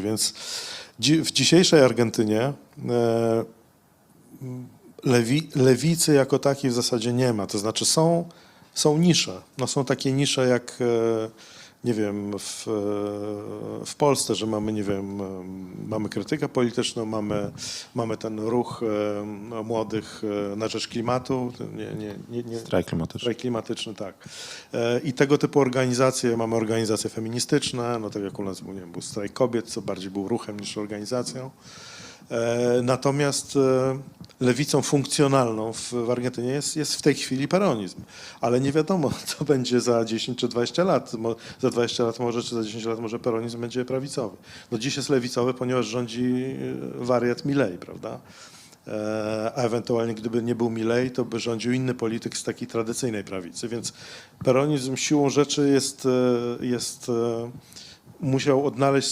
Więc w dzisiejszej Argentynie e, lewi, lewicy jako takiej w zasadzie nie ma. To znaczy są, są nisze. No są takie nisze jak, e, nie wiem, w, w Polsce, że mamy, nie wiem, mamy krytykę polityczną, mamy, mamy ten ruch e, młodych e, na rzecz klimatu. Nie, nie, nie, nie, Strajk klimatyczny. Strajk klimatyczny, tak. E, I tego typu organizacje, mamy organizacje feministyczne, no tak jak u nas nie wiem, był strajk kobiet, co bardziej był ruchem niż organizacją. Natomiast lewicą funkcjonalną w, w Argentynie jest, jest w tej chwili peronizm. Ale nie wiadomo, co będzie za 10 czy 20 lat. Mo- Za 20 lat może, czy za 10 lat może peronizm będzie prawicowy. No dziś jest lewicowy, ponieważ rządzi e, wariat Milei, prawda? E, a ewentualnie gdyby nie był Milei, to by rządził inny polityk z takiej tradycyjnej prawicy, więc peronizm siłą rzeczy jest, e, jest musiał odnaleźć